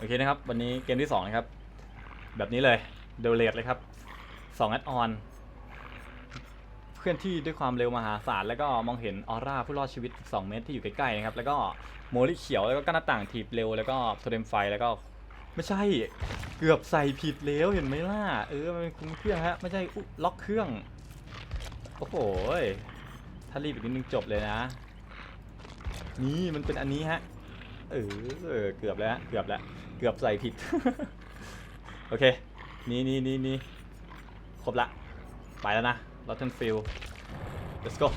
โอเคนะครับ วันนี้เกมที่ 2 นะครับ แบบนี้เลยเดลเลตเลยครับ2แอดออนเคลื่อนที่ด้วยความเร็วมหาศาลแล้วก็มองเห็นออร่าผู้รอดชีวิต 2 เมตรที่อยู่ใกล้ๆนะครับ แล้วก็โมลิเขียวแล้วก็กั้นหน้าต่างถีบเร็วแล้วก็โทเทมไฟแล้วก็ไม่ใช่เกือบใส่ผิดแล้วเห็นไหมล่ะ เออมันเป็นคุ้มเครื่องฮะไม่ใช่อุ๊ล็อกเครื่อง โอ้โหถ้ารีบอีกนิดนึงจบเลยนะ นี่มันเป็นอันนี้ฮะเออเออเกือบแล้วเกือบแล้ว เกือบใส่ผิด โอเค นี่นี่นี่นี่ครบละ ไปแล้วนะ l o t t e n f i e l d let's go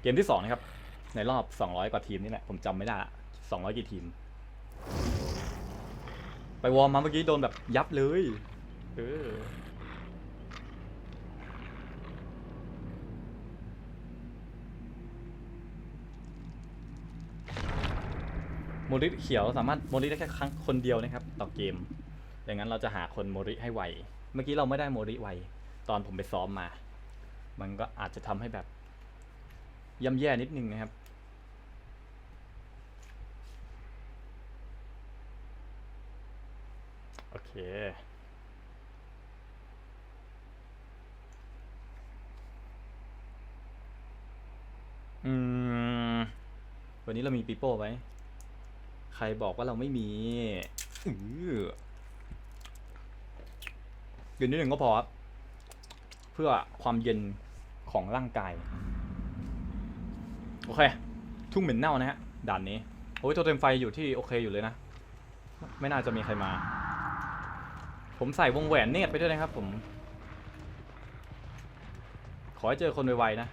เกมที่2นะครับ ในรอบ 200 กว่าทีมนี่แหละ ผมจำไม่ได้ละ200 กี่ทีม ไปวอร์มมาเมื่อกี้โดนแบบยับเลย เออ โมริเขียวสามารถโมริได้แค่ครั้งคนเดียวนะครับ ต่อเกม ดังนั้นเราจะหาคนโมริให้ไว เมื่อกี้เราไม่ได้โมริไว ตอนผมไปซ้อมมา มันก็อาจจะทำให้แบบย่ำแย่นิดนึงนะครับโอเคอืมวันนี้เรามีปีโป้ไหม ใครบอกว่าเราไม่มีอือเย็นนิดหนึ่งก็พอครับเพื่อความเย็นของร่างกาย โอเค ทุ่งเหม็นเน่านะฮะด่านนี้ โอ้ยโทเทมไฟอยู่ที่โอเคอยู่เลยนะ ไม่น่าจะมีใครมา ผมใส่วงแหวนเนตรไปด้วยนะครับผม ขอให้เจอคนไวๆนะ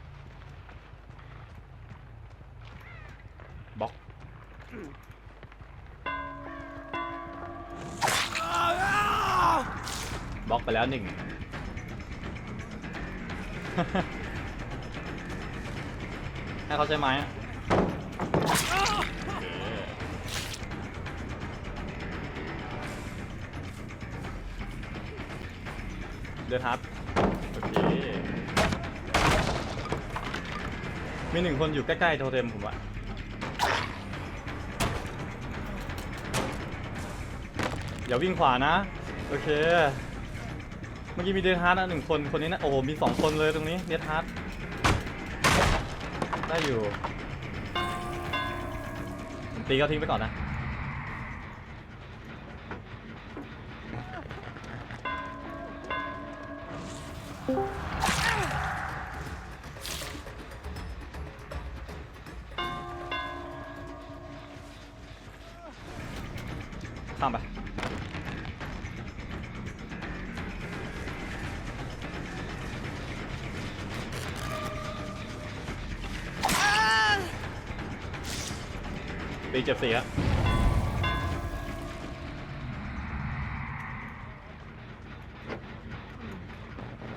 บล็อกไปแล้วหนึ่งให้เขาใช้ไม้เคเดินฮับโอเคมีหนึ่งคนอยู่ใกล้ๆโทเทมผมอะอย่าวิ่งขวานะ โอเค เมื่อกี้มีเดทฮาร์ดนะหนึ่งคน คนนี้นะ โอ้โห มีสองคนเลยตรงนี้เดทฮาร์ดได้อยู่ ตีเขาทิ้งไปก่อนนะข้า ตีเจ็บสี่แล้ว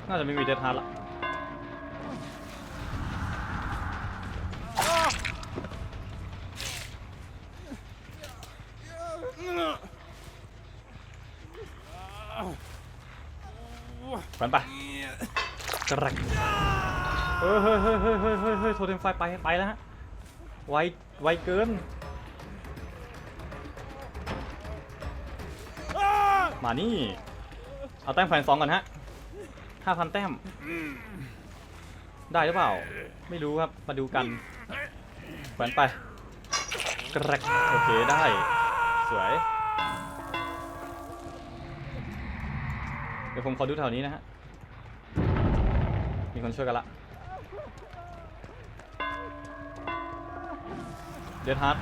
น่าจะไม่มีเดทฮาร์ดละฝันไปกระกเฮ้ยเฮ้ยเฮ้ยเฮ้ยเฮ้ยเฮ้ยเฮ้ยโทเทมไฟไปไปแล้วฮะ ไว ไวเกิน มานี่ เอาแต้มแขวนสองก่อนฮะห้าพันแต้ม ได้หรือเปล่า ไม่รู้ครับ มาดูกันแขวนไปกระกโอเคได้ สวย เดี๋ยวผมขอดูแถวนี้นะฮะ มีคนช่วยกันละ เดดฮาร์ด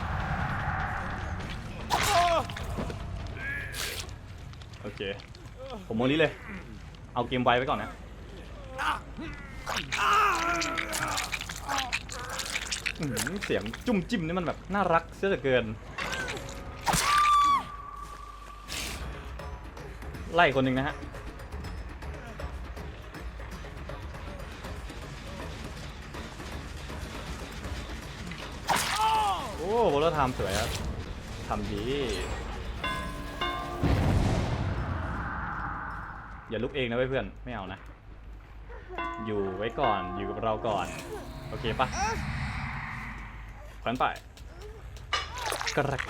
โอเค ผมโมนี้เลย เอาเกมไวไว้ก่อนนะอื้อหือเสียงจุ่มจิ้มนี่มันแบบน่ารักเสียเหลือเกิน ไล่คนหนึ่งนะฮะ โอ้โบลทำสวยครับทำดี อย่าลุกเองนะเพื่อนไม่เอานะ อยู่ไว้ก่อนอยู่กับเราก่อน โอเคปะขวัญไปกระก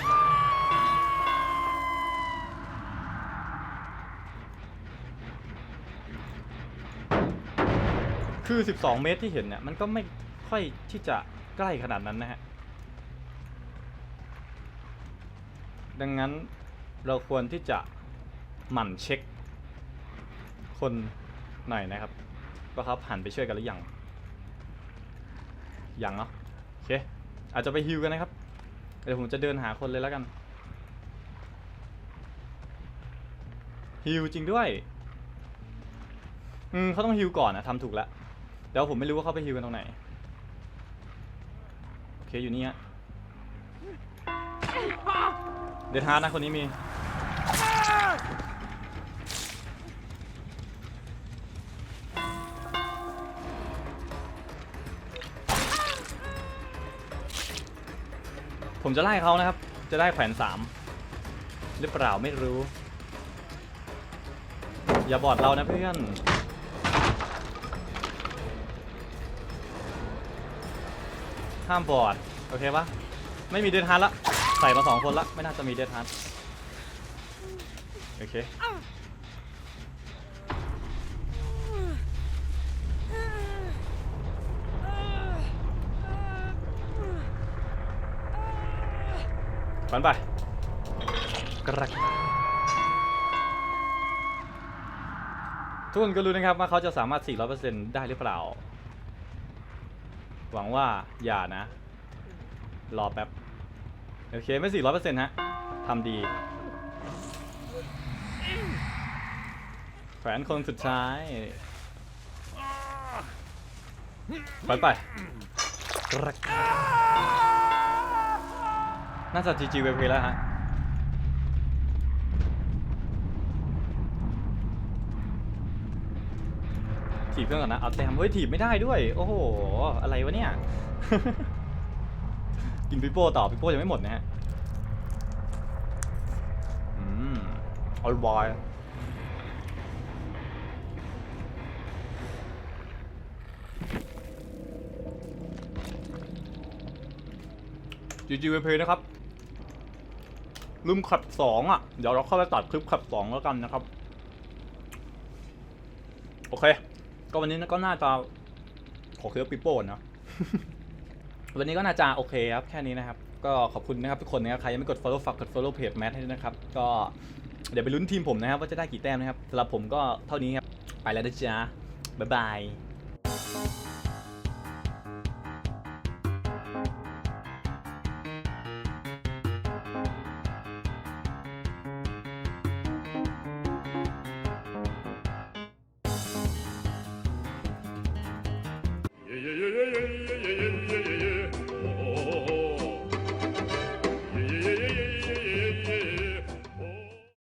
คือ 12 เมตรที่เห็นเนี่ย มันก็ไม่ค่อยที่จะใกล้ขนาดนั้นนะฮะ ดังนั้นเราควรที่จะหมั่นเช็ค คนหน่อยนะครับว่าเขาหันไปช่วยกันหรือยังยังเนาะโอเคอาจจะไปฮิวกันนะครับเดี๋ยวผมจะเดินหาคนเลยแล้วกันฮิวจริงด้วยอืมเขาต้องฮิวก่อนนะทำถูกแล้วแต่ว่าผมไม่รู้ว่าเขาไปฮิวกันตรงไหนโอเคอยู่นี่ฮะเดนฮาร์ดนะคนนี้มี ผมจะไล่เขานะครับ จะได้แขวนสามหรือเปล่าไม่รู้ อย่าบอดเรานะเพื่อนห้ามบอดโอเคปะไม่มีเดนฮาร์ดละใส่มาสองคนละไม่น่าจะมีเดนฮาร์ดโอเคันไปกระทุกคนก็รู้นะครับว่าเขาจะสามารถ 400%ได้หรือเปล่า หวังว่าอย่านะ รอแป๊บ โอเค ไม่ 400%ฮะทำดีแขวนคนสุดท้ายฝันไปกระ น่าจะ GG เวฟแล้วฮะถีบเพื่อนก่อนนะ เอาแต้มเฮ้ยถีบไม่ได้ด้วย โอ้โห อะไรวะเนี่ย กินปิโป้ต่อปิโป้ยังไม่หมดนะฮะ อืมออลบอยจีจีเวเพนะครับ ลืมขับสองอะ เดี๋ยวเราเข้าไปตัดคลิปขับสองแล้วกันนะครับ โอเค ก็วันนี้ก็น่าจะขอเคี้ยวปิโป้นะ วันนี้ก็น่าจะโอเคครับ แค่นี้นะครับ ก็ขอบคุณนะครับทุกคนนะครับ ใครยังไม่กด follow ฝากกด follow page แมทให้ด้วยนะครับ ก็เดี๋ยวไปลุ้นทีมผมนะครับ ว่าจะได้กี่แต้มนะครับสำหรับผมก็เท่านี้ครับ ไปแล้วนะจ๊ะบ๊ายบาย